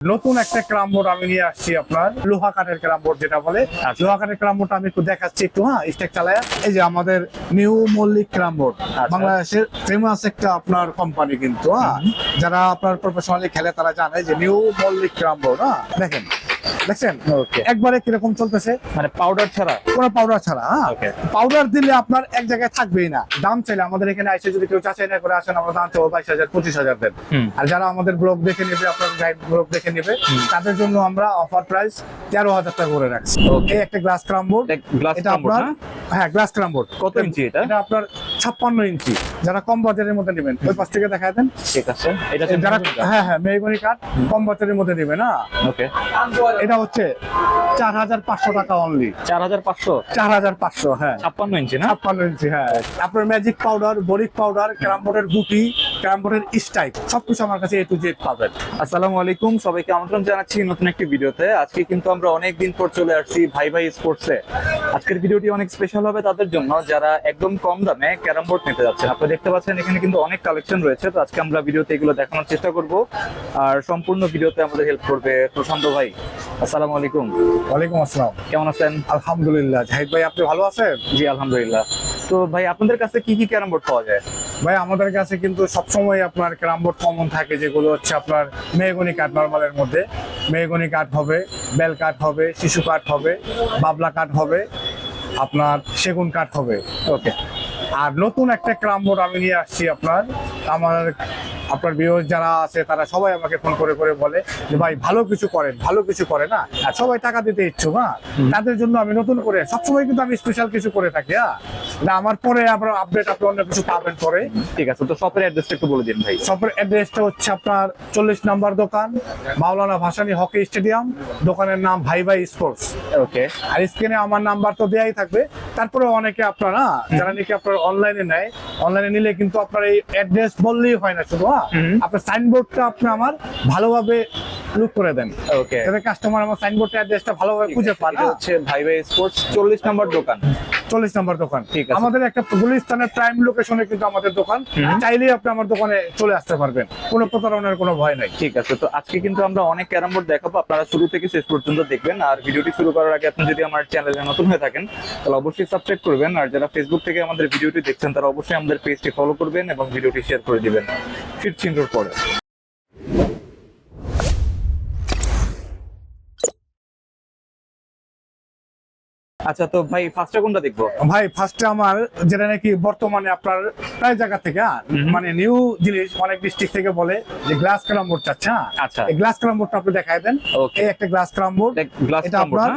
নতুন একটা ক্রাম বোর্ড আমি নিয়ে আসছি আপনার লোহা কাঠের ক্রাম বোর্ড যেটা বলে। আচ্ছা। লোহা কাঠের ক্রাম বোর্ড আমি একটু দেখাচ্ছি একটু হ্যাঁ স্টেক চালায়। এই যে আমাদের নিউ মল্লিক ক্রাম বোর্ড আচ্ছা। বাংলাদেশের ফেমাস একটা আপনার কোম্পানি কিন্তু হ্যাঁ। যারা আপনার প্রফেশনালি খেলে তারা জানে যে নিউ মল্লিক ক্রাম বোর্ড হ্যাঁ। দেখেন দেখছেন? একবারে কীরকম চলতেছে? মানে পাউডার ছাড়া? কোনো পাউডার ছাড়া হ্যাঁ? পাউডার দিলে আপনার এক জায়গায় থাকবেই না। দাম চাইলে আমাদের এখানে এসে যদি কেউ যাচাই না করে আসেন আমরা দাম চাবো বাইশ হাজার পঁচিশ হাজার দেন। আর যারা আমাদের ব্লগ দেখে নেবে আপনার গাইড ব্লগ দেখে নেবে তাদের জন্য আমরা অফার প্রাইস তেরো হাজার টাকা করে রাখছি। এই একটা গ্লাস ক্রাম বোর্ড এটা আপনার হ্যাঁ? গ্লাস ক্রাম বোর্ড কত ইঞ্চি এটা? এটা আপনার ছাপ্পান্ন ইঞ্চি। যারা কম বাজারের মধ্যে নেবেন ওই পাশ থেকে দেখায় দেন। ঠিক আছে। এটা যারা হ্যাঁ হ্যাঁ মেহগনি কাঠ কম বাজারের মধ্যে নেবে না ওকে এটা হচ্ছে চার হাজার পাঁচশো টাকা অনলি চার হাজার পাঁচশো? চার হাজার পাঁচশো হ্যাঁ। ছাপ্পান্ন ইঞ্চি না? ছাপ্পান্ন ইঞ্চি হ্যাঁ। আপনার magic powder boric powder carrom বোর্ডের গুটি ক্যারাম বোর্ডের স্টাইক সবকিছু আমার কাছে এ টু জেড পাবেন। আসসালামু আলাইকুম সবাইকে আমন্ত্রণ জানাচ্ছি নতুন একটি ভিডিওতে। আজকে কিন্তু আমরা অনেক দিন পর চলে আসছি ভাই ভাই স্পোর্টসে আজকের ভিডিওটি অনেক স্পেশাল হবে তাদের জন্য যারা একদম কম দামে ক্যারাম বোর্ড নিতে যাচ্ছেন। আপনারা দেখতে পাচ্ছেন এখানে কিন্তু অনেক কালেকশন রয়েছে। তো আজকে আমরা ভিডিওতে এগুলো দেখানোর চেষ্টা করব। আর সম্পূর্ণ ভিডিওতে আমাদের হেল্প করবে প্রশান্ত ভাই। আসসালামু আলাইকুম। ওয়ালাইকুম আসসালাম। কেমন আছেন? আলহামদুলিল্লাহ। জাহিদ ভাই আপনি ভালো আছেন? জি আলহামদুলিল্লাহ। তো ভাই আপনাদের কাছে কি কি ক্যারাম বোর্ড পাওয়া যায়? ভাই আমাদের কাছে কিন্তু সবসময় আপনার ক্যারাম বোর্ড কমন থাকে যেগুলো হচ্ছে আপনার মেহগনি কাঠ নর্মালের মধ্যে। মেহগনি কাঠ হবে বেল কাঠ হবে শিশু কাঠ হবে বাবলা কাঠ হবে আপনার সেগুন কাঠ হবে। ওকে আর নতুন একটা ক্রাম বোর্ড আমি নিয়ে আসছি আপনার আমার আপনার বিয়োজ যারা আছে তারা সবাই আমাকে ফোন করে করে বলে যে ভাই ভালো কিছু করেন ভালো কিছু করে না। আর সবাই টাকা দিতে ইচ্ছুক হ্যাঁ? তাদের জন্য আমি নতুন করে সবসময় কিন্তু আমি স্পেশাল কিছু করে থাকি হ্যাঁ? না আমার পরে আপনার আপডেট আপনি অন্য কিছু পাবেন পরে। ঠিক আছে তো শপের অ্যাড্রেসটা একটু বলে দিন ভাই। শপের অ্যাড্রেসটা হচ্ছে আপনার চল্লিশ নাম্বার দোকান মাওলানা ভাসানী হকি স্টেডিয়াম। দোকানের নাম ভাই ভাই স্পোর্টস। ওকে আর স্ক্রিনে আমার নাম্বার তো দেয়াই থাকবে। তারপরে অনেকে আপনারা যারা নাকি আপনার অনলাইনে নেয় অনলাইনে নিলে কিন্তু আপনার এই অ্যাড্রেস বললেই হয় না শুধু হ্যাঁ? আপনার সাইনবোর্ডটা আপনি আমার ভালোভাবে লুক করে দেন। ওকে যাতে কাস্টমার আমার সাইনবোর্ডটা অ্যাড্রেসটা ভালোভাবে খুঁজে পান হচ্ছে ভাই ভাই স্পোর্টস চল্লিশ নম্বর দোকান। চল্লিশ নম্বর দোকান। ঠিক আছে। আমাদের একটা গুলিস্তানের প্রাইম লোকেশনে কিন্তু আমাদের দোকান। চাইলেই আপনি আমার দোকানে চলে আসতে পারবেন। কোনো প্রতারণার কোনো ভয় নাই। ঠিক আছে তো আজকে কিন্তু আমরা অনেক ক্যারাম বোর্ড দেখাবো। আপনারা শুরু থেকে শেষ পর্যন্ত দেখবেন। আর ভিডিওটি শুরু করার আগে আপনি যদি আমার চ্যানেলে নতুন হয়ে থাকেন তাহলে অবশ্যই সাবস্ক্রাইব করবেন। আর যারা ফেসবুক থেকে আমাদের ভিডিওটি দেখছেন তারা অবশ্যই আমাদের পেজটি ফলো করবেন এবং ভিডিওটি শেয়ার করে দিবেন। ফিরছি পরে। আচ্ছা তো ভাই ফার্স্টটা কোনটা দেখব ভাই ফার্স্টে আমার যেটা নাকি বর্তমানে আপনার প্রায় জায়গা থেকে হ্যাঁ, মানে নিউ জিনিস অনেক ডিস্ট্রিক্ট থেকে বলে যে গ্লাস ক্রাম বোর্ড চাচ্ছে হ্যাঁ আচ্ছা। এই গ্লাস ক্রাম বোর্ডটা আপনি দেখায় দেন. এই একটা গ্লাস ক্রাম বোর্ড এটা আপনার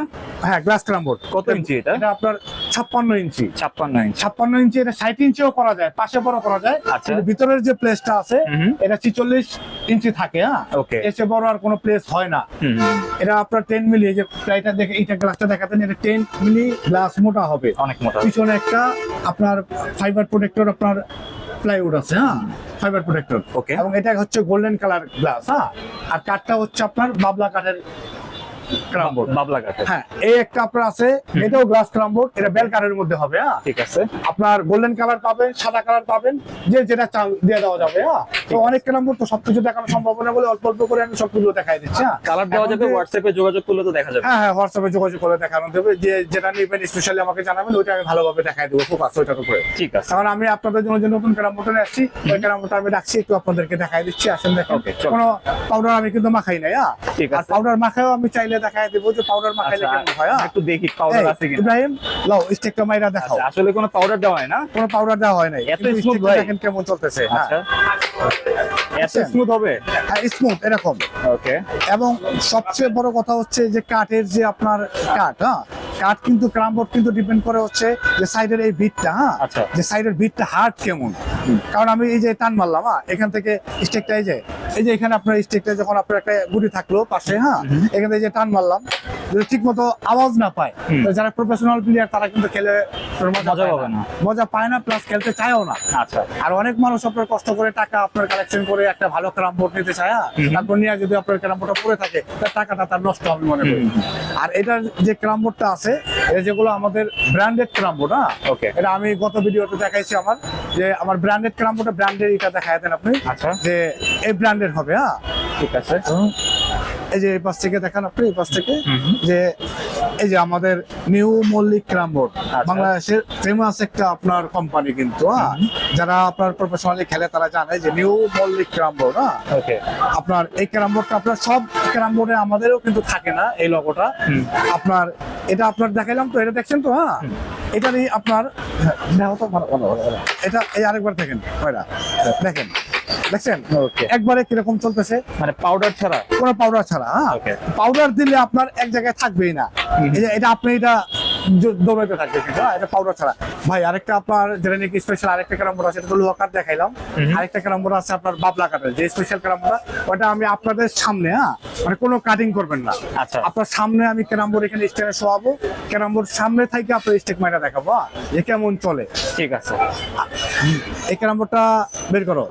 হ্যাঁ গ্লাস ক্রাম বোর্ড কত ইঞ্চি এটা? এটা আপনার ছাপ্পান্ন ইঞ্চি। ছাপ্পান্ন ইঞ্চ। ছাপ্পান্ন ইঞ্চি এটা ষাট ইঞ্চিও করা যায় পাশে বড় করা যায়। আচ্ছা। ভিতরের যে প্লেসটা আছে এটা ছিচল্লিশ ইঞ্চি থাকে হ্যাঁ? Okay. এসে বড় আর কোনো প্লেস হয় না। এটা আপনার টেন মিলি যে প্লাইটা দেখে এইটা গ্লাসটা দেখাতেন এটা টেন মিলি গ্লাস মোটা হবে। অনেক মোটা পিছনে একটা আপনার ফাইবার প্রোটেক্টর আপনার প্লাইউড আছে হ্যাঁ? Fibre protector Okay. এবং এটা হচ্ছে গোল্ডেন কালার গ্লাস হ্যাঁ? আর কাঠটা হচ্ছে আপনার বাবলা কাঠের ক্রাম বোর্ড। বাবলা কাঠে হ্যাঁ এই একটা আপনার আছে এটাও গ্লাস ক্রাম বোর্ড এটা বেল কাঠের মধ্যে হবে হ্যাঁ? ঠিক আছে। আপনার গোল্ডেন কালার পাবেন সাদা কালার পাবেন যে যেটা চান দিয়ে দেওয়া যাবে হ্যাঁ? তো অনেক ক্রাম বোর্ড তো সবকিছু দেখানো সম্ভব না বলে অল্প অল্প করে আমি সবগুলো দেখাই দিচ্ছি হ্যাঁ? কালার দেওয়া যাবে হোয়াটসঅ্যাপে যোগাযোগ করলে তো দেখা যাবে। হ্যাঁ হ্যাঁ হোয়াটসঅ্যাপে যোগাযোগ করে দেখানো যে যেটা নেবেন স্পেশালি আমাকে জানাবেন ওইটা আমি ভালোভাবে দেখাই দেবো ফোকাস ওইটার উপরে। ঠিক আছে। কারণ আমি আপনাদের জন্য যে নতুন ক্যারাম বোর্ডে আসছি ওই ক্যারাম বোর্ডটা আমি রাখছি একটু আপনাদেরকে দেখাই দিচ্ছি আসেন দেখেন। কোনো পাউডার আমি কিন্তু মাখাই নাই হ্যাঁ? ঠিক আছে। পাউডার মাখাও আমি চাইলে দেবো যে পাউডার মাখাইলে আচ্ছা, কেমন হয় হ্যাঁ? একটু দেখি পাউডার আছে কিনা। ইব্রাহিম লাও স্টেকটা মাইরা দেখাও। আচ্ছা, আসলে কোনো পাউডার দেওয়া হয় না? কোনো পাউডার দেওয়া হয় নাই এত stickটা ভাই? দেখেন কেমন চলতেছে হ্যাঁ। আচ্ছা। এত। স্মুথ হবে? স্মুথ এরকম। ওকে। এবং সবচেয়ে বড় কথা হচ্ছে যে কাঠের যে আপনার কাঠ হ্যাঁ কাঠ কিন্তু ক্রামবোর্ড কিন্তু ডিপেন্ড করে হচ্ছে যে সাইডের এই বিটটা হ্যাঁ আচ্ছা। যে সাইডের বিটটা হার্ড কেমন? কারণ আমি এই যে টান মারলাম হ্যাঁ এখান থেকে স্টেকটা এই যে এই যে এখানে আপনার স্টেকটা যখন আপনার একটা গুটি থাকল পাশে হ্যাঁ এখানে যে টান মারলাম যদি ঠিক মতো আওয়াজ না পায় যারা প্রফেশনাল প্লেয়ার তারা কিন্তু খেলে মজা পাবে না। মজা পায় না প্লাস খেলতে চায়ও না। আচ্ছা। আর অনেক মানুষ আপনার কষ্ট করে টাকা আপনার কালেকশন করে একটা ভালো ক্যারাম বোর্ড নিতে চায় হ্যাঁ? তারপর নিয়ে যদি আপনার ক্রাম বোর্ডটা পড়ে থাকে তার টাকাটা তার নষ্ট হবে মনে করি। আর এটার যে ক্রাম বোর্ডটা আছে এটা যেগুলো আমাদের ব্র্যান্ডেড ক্রাম বোর্ড হ্যাঁ Okay. এটা আমি গত ভিডিওতে দেখাইছি আমার যে আমার ব্র্যান্ডেড ক্রাম বোর্ডে ব্র্যান্ডেড এটা দেন আপনি আচ্ছা। যে এই ব্র্যান্ডেড হবে হ্যাঁ? ঠিক আছে। এই যে এই পাশ থেকে দেখান আপনি এই পাশ থেকে। যে এই যে আমাদের নিউ মল্লিক ক্রাম বোর্ড আচ্ছা। বাংলাদেশের ফেমাস একটা আপনার কোম্পানি কিন্তু হ্যাঁ? যারা আপনার প্রফেশনালি খেলে তারা জানে যে নিউ মল্লিক ক্রাম বোর্ড হ্যাঁ ওকে আপনার এই ক্যারাম বোর্ডটা আপনার সব ক্যারাম বোর্ডে আমাদেরও কিন্তু থাকে না এই লগোটা। আপনার এটা আপনার দেখাইলাম তো এটা দেখছেন তো হ্যাঁ? এটারই আপনার হ্যাঁ, ভালো, ভালো। এটা এই আরেকবার দেখেন ওইটা দেখেন দেখছেন? একবারে কীরকম চলতেছে? মানে পাউডার ছাড়া? কোনো পাউডার ছাড়া হ্যাঁ? পাউডার দিলে আপনার এক জায়গায় থাকবেই না। এটা আপনি এটা দৌড়াইতে থাকবে কিন্তু হ্যাঁ, এটা পাউডার ছাড়া। ভাই আরেকটা আপনার যেটা নাকি স্পেশাল আরেকটা ক্যারাম বোর্ড আছে এটা তো লোহা কাঠ দেখাইলাম। আরেকটা ক্যারাম বোর্ড আছে আপনার বাবলা কাঠের যে স্পেশাল ক্যারাম বোর্ড ওটা আমি আপনাদের সামনে হ্যাঁ মানে কোনো কাটিং করবেন না। আচ্ছা। আপনার সামনে আমি ক্যারাম বোর্ড এখানে স্টেনে শোয়াবো ক্যারাম বোর্ড সামনে থেকে আপনার স্টেক মাইটা দেখাবো হ্যাঁ, যে কেমন চলে। ঠিক আছে। এই ক্যারাম বোর্ডটা বের করো।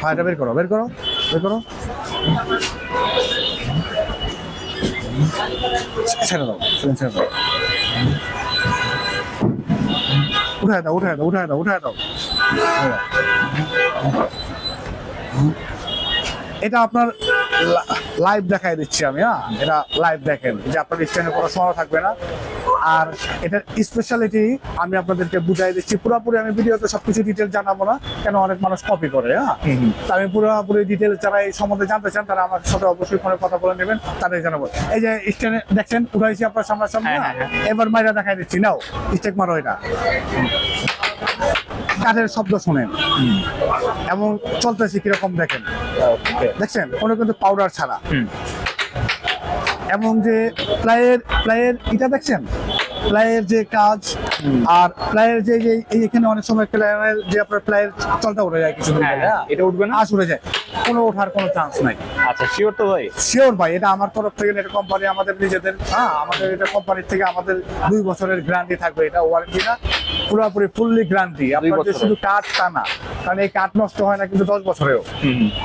হ্যাঁ এটা বের করো বের করো বের করো। ছেড়ে দাও ট্রেন ছেড়ে দাও। উঠায় দাও উঠায় দাও উঠায় দাও উঠায় দাও। এটা আপনার লাইভ দেখাই দিচ্ছি আমি হ্যাঁ? এটা লাইভ দেখেন, যে আপনার স্ট্যান্ডে কোনো সময় থাকবে না। আর এটার স্পেশালিটি আমি আপনাদেরকে বুঝাই দিচ্ছি। পুরোপুরি আমি ভিডিওতে সবকিছু ডিটেল জানাব না কেন অনেক মানুষ কপি করে হ্যাঁ? আমি পুরোপুরি ডিটেল যারা এই সম্বন্ধে জানতে চান তারা আমার সাথে অবশ্যই ফোনে কথা বলে নেবেন তাদের জানাব। এই যে স্ট্যান্ডে দেখছেন উঠাইছি আপনার সামনাসামনি হ্যাঁ? হ্যাঁ, হ্যাঁ। এবার মাইরা দেখাই দিচ্ছি নাও স্টেক মারো এটা। কাঠের শব্দ শোনেন। এবং চলতেছি কীরকম দেখেন। দেখছেন? কোনো কিন্তু পাউডার ছাড়া। এবং যে প্লায়ের প্লায়ের এটা দেখছেন? প্লায়ের যে কাজ আর প্লায়ের যে এখানে অনেক সময় প্লায়ের যে আপনার প্লায়ের চলটা উঠে যায় কিছু হ্যাঁ হ্যাঁ, এটা উঠবে না? উঠে যায়। কোনো ওঠার কোনো চান্স নাই। আচ্ছা শিওর তো ভাই? শিওর ভাই এটা আমার তরফ থেকে এটা কোম্পানি আমাদের নিজেদের হ্যাঁ আমাদের এটা কোম্পানির থেকে আমাদের দুই বছরের গ্যারান্টি থাকবে এটা ওয়ারেন্টি না। পুরোপুরি ফুললি গ্যারান্টি আপনার যে শুধু কাঠ তা না কারণ এই কাঠ নষ্ট হয় না কিন্তু দশ বছরেও।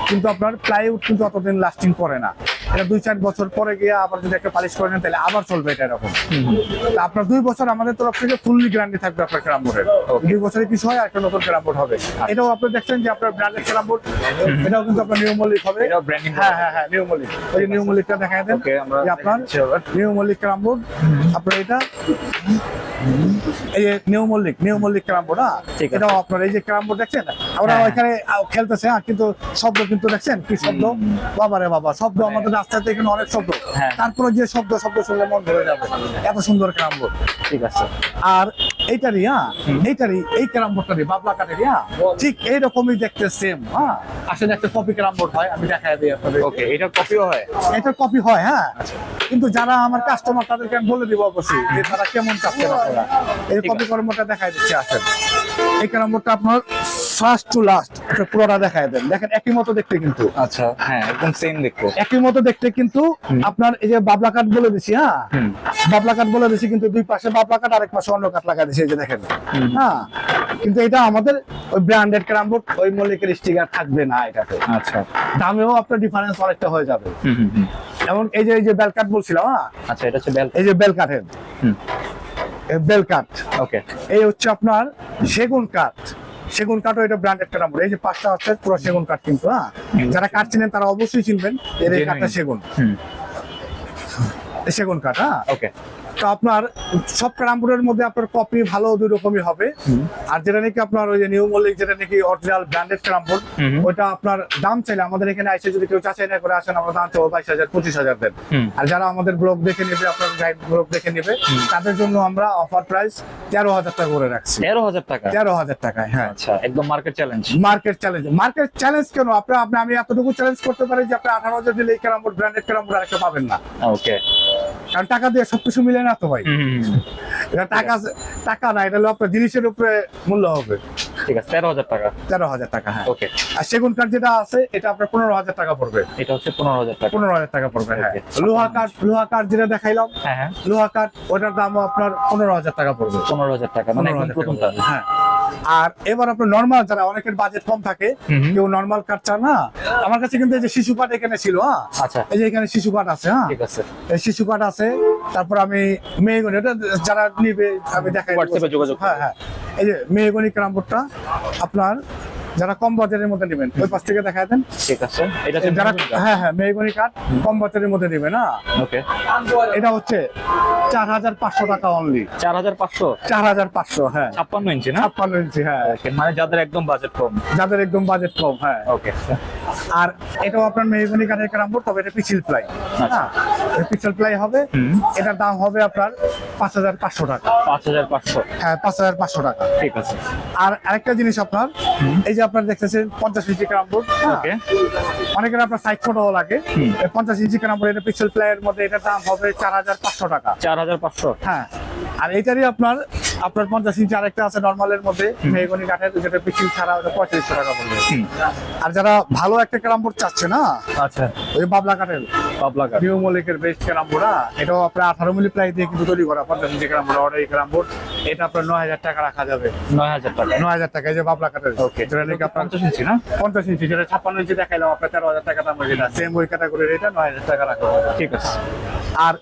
কিন্তু আপনার প্লাইউড কিন্তু অতদিন লাস্টিং করে না। এটা দুই চার বছর পরে গিয়ে আবার যদি একটা পালিশ করে নেন তাহলে আবার চলবে এটা এরকম। তা আপনার দুই বছর আমাদের তরফ থেকে ফুললি গ্যারান্টি থাকবে আপনার ক্যারাম বোর্ডের। দুই বছরে কিছু হয় আর একটা নতুন ক্যারাম বোর্ড হবে। এটাও আপনি দেখছেন যে আপনার ব্র্যান্ডেড ক্যারাম বোর্ড এটাও কিন্তু আপনার নিউ মল্লিক হবে হ্যাঁ হ্যাঁ হ্যাঁ নিউ মল্লিক ওই যে নিউ মল্লিকটা দেখায় দেন আপনার দেখাচ্ছি নিউ মল্লিক ক্যারাম বোর্ড আপনার এটা এই যে new Mallick new Mallick carrom board হ্যাঁ এটাও আপনার এই যে ক্যারামবোর্ড দেখছেন? আমরা এখানে ওইখানে খেলতেছে হ্যাঁ? কিন্তু শব্দ কিন্তু দেখছেন? কি শব্দ? বাবা রে বাবা শব্দ আমাদের রাস্তাতে এখানে অনেক শব্দ। হ্যাঁ। তারপরে যে শব্দ শব্দ শুনলে মন ভরে যাবে। এত সুন্দর ক্যারামবোর্ড। ঠিক আছে। আর এইটারই হ্যাঁ এইটারই এই ক্যারাম বোর্ডটারই বাবলা কাঠের হ্যাঁ ঠিক এইরকমই দেখতে সেম হ্যাঁ? আসলে একটা কপি ক্যারাম বোর্ড হয় আমি দেখাই দিই আপনাদের। ওকে এটা কপিও হয়? এটার কপি হয় হ্যাঁ? কিন্তু যারা আমার কাস্টমার তাদেরকে আমি বলে দিব অবশ্যই যে তারা কেমন চাচ্ছেন আপনারা। এই কপি। কর্মটা দেখাই দিচ্ছি আসেন। এই নম্বরটা আপনার ফার্স্ট টু লাস্ট পুরোটা দেখায় দেন। দেখেন একই মতো দেখতে কিন্তু। আচ্ছা হ্যাঁ একদম সেম দেখতে। একই মতো দেখতে কিন্তু আপনার এই যে বাবলা কাঠ বলে দিছি হ্যাঁ? বাবলা কাঠ বলে দিছি কিন্তু দুই পাশে বাবলা কাঠ আরেক পাশে অন্য কাঠ লাগা দিছি এই যে দেখেন। হ্যাঁ? কিন্তু এটা আমাদের ওই ব্র্যান্ডেড ক্যারামবোর্ড ওই মল্লিকের স্টিকার থাকবে না এটাতে। আচ্ছা। দামেও আপনার ডিফারেন্স অনেকটা হয়ে যাবে। এবং এই যে এই যে বেলকাঠ বলছিলাম হ্যাঁ? আচ্ছা এটা হচ্ছে বেল এই যে বেল কাঠের এই বেল ওকে এই হচ্ছে আপনার সেগুন কাঠ। সেগুন কাঠও এটা ব্র্যান্ডেড ক্যারামবোর্ড এই যে পাঁচটা আছে পুরো সেগুন কাঠ কিন্তু হ্যাঁ? যারা কাঠ চিনেন তারা অবশ্যই চিনবেন। এর এই কাঠটা সেগুন। হুম। সেগুন কাঠ হ্যাঁ? ওকে তো আপনার সব ক্যারামবোর্ডের মধ্যে আপনার কপি ভালো দুই রকমই হবে। আর যেটা নাকি আপনার ওই যে নিউ মল্লিক যেটা নাকি অরিজিনাল ব্র্যান্ডেড ক্যারামবোর্ড। ওইটা আপনার দাম চাইলে আমাদের এখানে এসে যদি কেউ চাচাই না করে আসেন আমরা দাম চাবো বাইশ হাজার পঁচিশ হাজার দেন। আর যারা আমাদের ব্লগ দেখে নেবে আপনার গাইড ব্লগ দেখে নেবে তাদের জন্য আমরা অফার প্রাইস তেরো হাজার টাকা করে রাখছি। তেরো হাজার টাকা? তেরো হাজার টাকায় হ্যাঁ। আচ্ছা একদম market challenge market challenge market challenge কেন? আপনি আপনি আমি এতটুকু চ্যালেঞ্জ করতে পারি যে আপনি আঠারো হাজার দিলে এই ক্যারামবোর্ড ব্র্যান্ডেড ক্যারামবোর্ড আরেকটা পাবেন না। ওকে কারণ টাকা দিয়ে সবকিছু মিলে না তো ভাই? এটা টাকা টাকা না এটা হলো আপনার জিনিসের উপরে মূল্য হবে। ঠিক আছে তেরো হাজার টাকা। তেরো হাজার টাকা হ্যাঁ। ওকে আর সেগুন কাঠ যেটা আছে এটা আপনার পনেরো হাজার টাকা পড়বে। এটা হচ্ছে পনেরো হাজার টাকা। পনেরো হাজার টাকা পড়বে হ্যাঁ। লোহা কাঠ লোহা কাঠ যেটা দেখাইলাম হ্যাঁ হ্যাঁ। লোহা কাঠ ওটার দামও আপনার পনেরো হাজার টাকা পড়বে। পনেরো হাজার টাকা মানে প্রথমটা হ্যাঁ। আর এবার আপনার নর্মাল যারা অনেকের বাজেট কম থাকে। কেউ নর্মাল কাঠ চান না আমার কাছে কিন্তু এই যে শিশু পাট এখানে ছিল হ্যাঁ? আচ্ছা। এই যে এখানে শিশু পাট আছে হ্যাঁ? ঠিক আছে। এই শিশু পাট আছে তারপর আমি মেয়েগুনি এটা যারা নিবে আমি দেখাই হোয়াটসঅ্যাপে যোগাযোগ হ্যাঁ হ্যাঁ। এই যে মেয়েগুনি ক্রামপুরটা আপনার যারা কম বাজারের মধ্যে নেবেন ওই পাশ থেকে দেখায় দেন। ঠিক আছে। এটা যারা হ্যাঁ হ্যাঁ মেহগনি কাঠ কম বাজারের মধ্যে নেবে না ওকে। এটা হচ্ছে চার হাজার পাঁচশো টাকা অনলি চার হাজার পাঁচশো? চার হাজার পাঁচশো হ্যাঁ। ছাপ্পান্ন ইঞ্চি না? ছাপ্পান্ন ইঞ্চি হ্যাঁ। মানে যাদের একদম বাজেট কম। যাদের একদম বাজেট কম হ্যাঁ। ওকে। আর এটাও আপনার মেহগনি কাঠের ক্যারামবোর্ড তবে এটা পিছিল প্লাই। হ্যাঁ। পিছল প্লাই হবে। এটার দাম হবে আপনার পাঁচ হাজার পাঁচশো টাকা। পাঁচ হাজার পাঁচশো। হ্যাঁ পাঁচ হাজার পাঁচশো টাকা। ঠিক আছে। আর আরেকটা জিনিস আপনার এই যে আপনার দেখতেছেন পঞ্চাশ ইঞ্চি ক্যারামবোর্ড বোর্ড অনেকের আপনার সাইড ফটো লাগে। পঞ্চাশ ইঞ্চি ক্যারামবোর্ড এটা পিক্সেল প্লেয়ার মধ্যে এটার দাম হবে চার হাজার পাঁচশো টাকা। চার হাজার পাঁচশো। হ্যাঁ। আর এইটারই আপনার আপনার পঞ্চাশ ইঞ্চি আরেকটা আছে নর্মালের মধ্যে মেহগনি কাঠের যেটা পিক্সেল ছাড়া ওটা পঁয়ত্রিশশো টাকা পড়বে। আর যারা ভালো একটা ক্যারাম বোর্ড চাচ্ছে না আচ্ছা। ওই বাবলা কাঠের পাবলা কাঠ। নিউ মলিকের বেস্ট ক্যারামবোর্ড এটাও আপনার আঠারো মিলি প্লাই দিয়ে কিন্তু তৈরি করা পঞ্চাশ ইঞ্চি ক্যারামবোর্ড অর্ডার এই ক্যারামবোর্ড এটা আপনার নয় হাজার টাকা রাখা যাবে। নয় হাজার টাকা। নয় হাজার টাকা এই যে বাবলা কাঠের। ওকে যেটা নাকি আপনার পঞ্চাশ ইঞ্চি না? পঞ্চাশ ইঞ্চি যেটা ছাপ্পান্ন ইঞ্চি দেখাইলাম আপনার তেরো হাজার টাকা দাম যেটা সেম ওই ক্যাটাগরির এটা নয় হাজার টাকা রাখা হবে ঠিক আছে। আর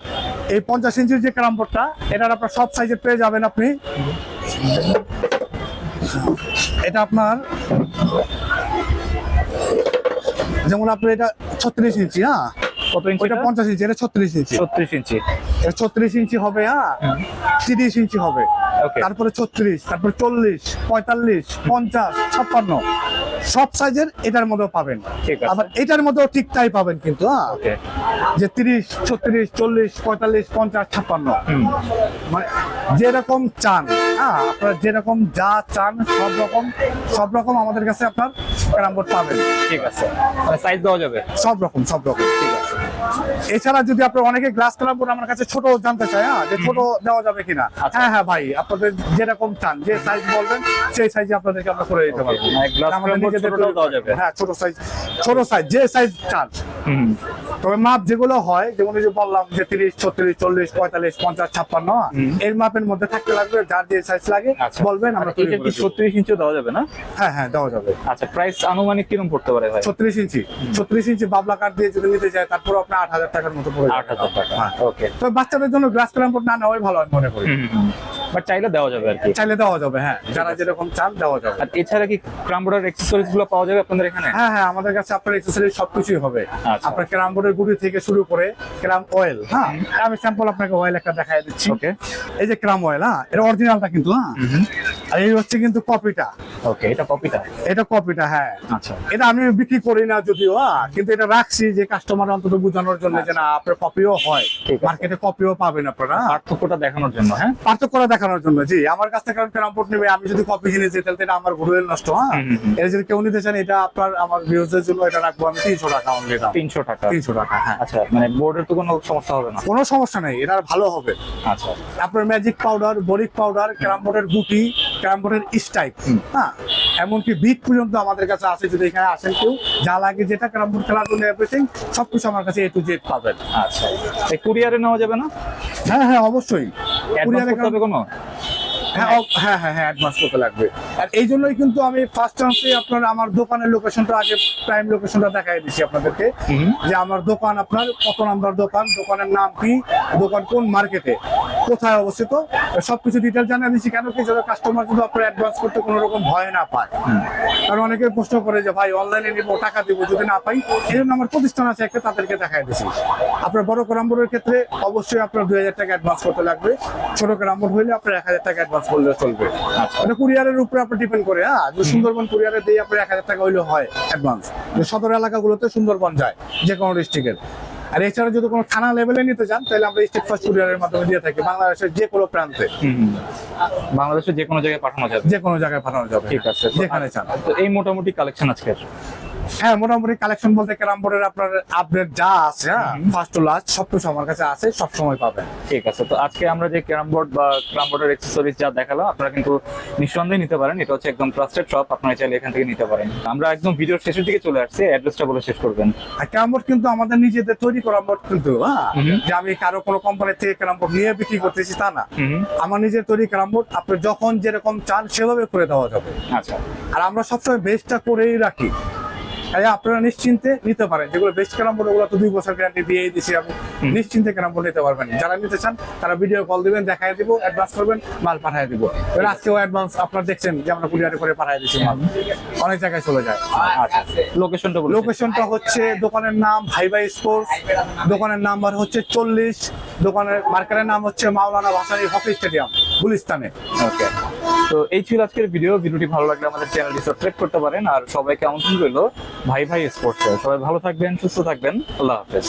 এই পঞ্চাশ ইঞ্চির যে ক্যারামবোর্ডটা এটার আপনার সব সাইজের পেয়ে যাবেন আপনি এটা আপনার যেমন আপনার এটা ছত্রিশ ইঞ্চি হ্যাঁ? কত ইঞ্চি ওইটা পঞ্চাশ ইঞ্চি এটা ছত্রিশ ইঞ্চি। ছত্রিশ ইঞ্চি। এটা ছত্রিশ ইঞ্চি হবে হ্যাঁ? তিরিশ ইঞ্চি হবে। তারপরে ছত্রিশ তারপরে চল্লিশ পঁয়তাল্লিশ পঞ্চাশ ছাপ্পান্ন। সব সাইজের এটার মধ্যেও পাবেন। ঠিক আবার এটার মধ্যেও ঠিক তাই পাবেন কিন্তু হ্যাঁ? যে তিরিশ ছত্রিশ চল্লিশ পঁয়তাল্লিশ পঞ্চাশ ছাপ্পান্ন। মানে যেরকম চান। হ্যাঁ আপনার যেরকম যা চান সব রকম সব রকম আমাদের কাছে আপনার ক্যারাম বোর্ড পাবেন। ঠিক আছে। মানে সাইজ দেওয়া যাবে? সব রকম সব রকম। ঠিক আছে। এছাড়া যদি আপনার অনেকে গ্লাস ক্যারাম বোর্ড আমার কাছে ছোট জানতে চায় হ্যাঁ যে ছোট দেওয়া যাবে কিনা। আচ্ছা। হ্যাঁ হ্যাঁ ভাই আপনাদের যেরকম চান যে সাইজ বলবেন সেই সাইজে আপনাদেরকে আমরা করে দিতে পারব। মানে আমাদের নিজেদের? হ্যাঁ ছোট সাইজ ছোট সাইজ যে সাইজ চান। হুম। তবে মাপ যেগুলো হয় যেমন যে বললাম যে তিরিশ ছত্রিশ চল্লিশ পঁয়তাল্লিশ পঞ্চাশ ছাপ্পান্ন এর মাপের মধ্যে থাকতে লাগবে যার যে সাইজ লাগে আচ্ছা। বলবেন আমরা কি দেব। ছত্রিশ ইঞ্চিও দেওয়া যাবে না? হ্যাঁ হ্যাঁ দেওয়া যাবে। আচ্ছা প্রাইস আনুমানিক কীরকম পড়তে পারে ভাই? ছত্রিশ ইঞ্চি। ছত্রিশ ইঞ্চি বাবলা কাঠ দিয়ে যদি নিতে চায় তারপর আপনার আট হাজার টাকার মতো পড়ে আট হাজার টাকা হ্যাঁ। ওকে তবে বাচ্চাদের জন্য গ্লাস ক্যারামবোর্ড না নেওয়াই ভালো আমি মনে করি। বাট চাইলে দেওয়া যাবে আর কি। চাইলে দেওয়া যাবে হ্যাঁ। যারা যেরকম চান দেওয়া যাবে। আর এছাড়া কি ক্রামবোর্ডের অ্যাক্সেসরিজগুলো পাওয়া যাবে আপনাদের এখানে? হ্যাঁ হ্যাঁ আমাদের কাছে আপনার এক্সেসরিজ সবকিছুই হবে। আচ্ছা। আপনার ক্যারাম বোর্ডের গুড়ি থেকে শুরু করে ক্রাম অয়েল হ্যাঁ? আমি স্যাম্পল আপনাকে অয়েল একটা দেখাই দিচ্ছি। ওকে এই যে ক্রাম অয়েল হ্যাঁ? এটা অরিজিনালটা কিন্তু হ্যাঁ? আর এই হচ্ছে কিন্তু কপিটা। ওকে এটা কপিটা? এটা কপিটা হ্যাঁ। আচ্ছা। এটা আমি বিক্রি করি না যদিও হ্যাঁ, কিন্তু এটা রাখছি যে কাস্টমার অন্তত বোঝানোর জন্য যে না আপনার কপিও হয়। মার্কেটে কপিও পাবেন আপনারা হ্যাঁ। পার্থক্যটা দেখানোর জন্য হ্যাঁ? পার্থক্যটা দেখানোর জন্য জি। আমার কাছ থেকে বোর্ড নেবে আমি যদি কপি কিনে যাই তাহলে এটা আমার ঘুরে নষ্ট হ্যাঁ। এটা যদি কেউ নিতে চান এটা আপনার আমার ভিউজের জন্য এটা রাখব আমি তিনশো টাকা অনলি দাম তিনশো টাকা। তিনশো টাকা হ্যাঁ। আচ্ছা মানে বোর্ডের তো কোনো সমস্যা হবে না? কোনো সমস্যা নেই এটা ভালো হবে। আচ্ছা। আপনার magic powder boric powder carrom বোর্ডের গুটি ক্যারাম বোর্ডের স্টাইপ হ্যাঁ এমনকি বিট পর্যন্ত আমাদের কাছে আছে যদি এখানে আসেন কেউ যা লাগে যেটা ক্যারাম বোর্ড খেলার জন্য এভরিথিং সবকিছু আমার কাছে এ টু জেড পাবেন। আচ্ছা এই কুরিয়ারে নেওয়া যাবে না? হ্যাঁ হ্যাঁ অবশ্যই। কুরিয়ারে কোনো? হ্যাঁ হ্যাঁ হ্যাঁ হ্যাঁ অ্যাডভান্স করতে লাগবে। আর এই জন্যই কিন্তু আমি ফার্স্ট চান্সে আপনার আমার দোকানের লোকেশনটা আগে প্রাইম লোকেশনটা দেখাই দিচ্ছি আপনাদেরকে। যে আমার দোকান আপনার কত নাম্বার দোকান দোকানের নাম কি দোকান কোন মার্কেটে কোথায় অবস্থিত সবকিছু ডিটেল জানিয়ে দিচ্ছি কেন কি যাতে কাস্টমার যদি আপনার অ্যাডভান্স করতে কোনো রকম ভয় না পায়। কারণ অনেকে প্রশ্ন করে যে ভাই অনলাইনে নিবো টাকা দিব যদি না পাই? এই জন্য আমার প্রতিষ্ঠান আছে একটা তাদেরকে দেখাই দিচ্ছি আপনার বড় ক্রাম্বরের ক্ষেত্রে অবশ্যই আপনার দুই হাজার টাকা অ্যাডভান্স করতে লাগবে। ছোট ক্রাম্বর হইলে আপনার এক হাজার টাকা অ্যাডভান্স করলে চলবে। আচ্ছা। কুরিয়ারের উপরে আপনার ডিপেন্ড করে হ্যাঁ? সুন্দরবন কুরিয়ারে দিয়ে আপনার এক হাজার টাকা হইলে হয় অ্যাডভান্স সদর এলাকাগুলোতে সুন্দরবন যায় যে কোনো ডিস্ট্রিক্টের আর এছাড়া যদি কোনো থানা লেভেলে নিতে চান তাহলে আমরা স্টেট ফার্স্ট কুরিয়ারের মাধ্যমে দিয়ে থাকি বাংলাদেশের যে কোনো প্রান্তে। বাংলাদেশের যে কোনো জায়গায় পাঠানো যাবে। যে কোনো জায়গায় পাঠানো যাবে। ঠিক আছে। যেখানে চান। তো এই মোটামুটি কালেকশন আজকে হ্যাঁ মোটামুটি কালেকশন বলতে ক্যারাম বোর্ডের আপনার আপডেট যা আছে ফার্স্ট টু লাস্ট সবকিছু আমার কাছে আছে সব সময় পাবেন। ঠিক আছে তো আজকে আমরা যে ক্যারাম বোর্ড বা ক্যারাম বোর্ডের অ্যাক্সেসরিজ যা দেখালাম আপনারা কিন্তু নিঃসন্দেহে নিতে পারেন। এটা হচ্ছে একদম ট্রাস্টেড শপ আপনারা চাইলে এখান থেকে নিতে পারেন। আমরা একদম ভিডিওর শেষের দিকে চলে আসছি অ্যাড্রেসটা বলে শেষ করবেন। আর ক্যারাম বোর্ড কিন্তু আমাদের নিজেদের তৈরি করা বোর্ড কিন্তু হ্যাঁ যে আমি কারও কোনো কোম্পানি থেকে ক্যারাম বোর্ড নিয়ে বিক্রি করতেছি তা না। আমার নিজের তৈরি ক্যারাম বোর্ড আপনি যখন যেরকম চান সেভাবে করে দেওয়া যাবে। আচ্ছা। আর আমরা সবসময় বেস্টটা করেই রাখি। আপনারা নিশ্চিন্তে নিতে পারেন। যেগুলো বেস্ট ক্যারাম বোর্ড ওগুলো তো দুই বছর গ্যারান্টি দিয়েই দিছি আমি। নিশ্চিন্তে ক্যারাম বোর্ড নিতে পারবেন। যারা নিতে চান তারা ভিডিও কল দিবেন দেখাই দিব অ্যাডভান্স করবেন মাল পাঠিয়ে দিব। এবার আজকেও অ্যাডভান্স আপনারা দেখছেন যে আমরা কুরিয়ারে করে পাঠিয়ে দিচ্ছি মাল। অনেক জায়গায় চলে যায়। আচ্ছা। লোকেশনটা লোকেশনটা হচ্ছে দোকানের নাম ভাই ভাই স্পোর্টস দোকানের নাম্বার হচ্ছে চল্লিশ। দোকানের মার্কেটের নাম হচ্ছে মাওলানা ভাসানি হকি স্টেডিয়াম গুলিস্তানে। ওকে তো এই ছিল আজকের ভিডিও ভিডিওটি ভালো লাগলে আমাদের চ্যানেলটি সাবস্ক্রাইব করতে পারেন। আর সবাইকে আমন্ত্রণ রইল। ভাই ভাই স্পোর্টসে সবাই ভালো থাকবেন সুস্থ থাকবেন। আল্লাহ হাফেজ।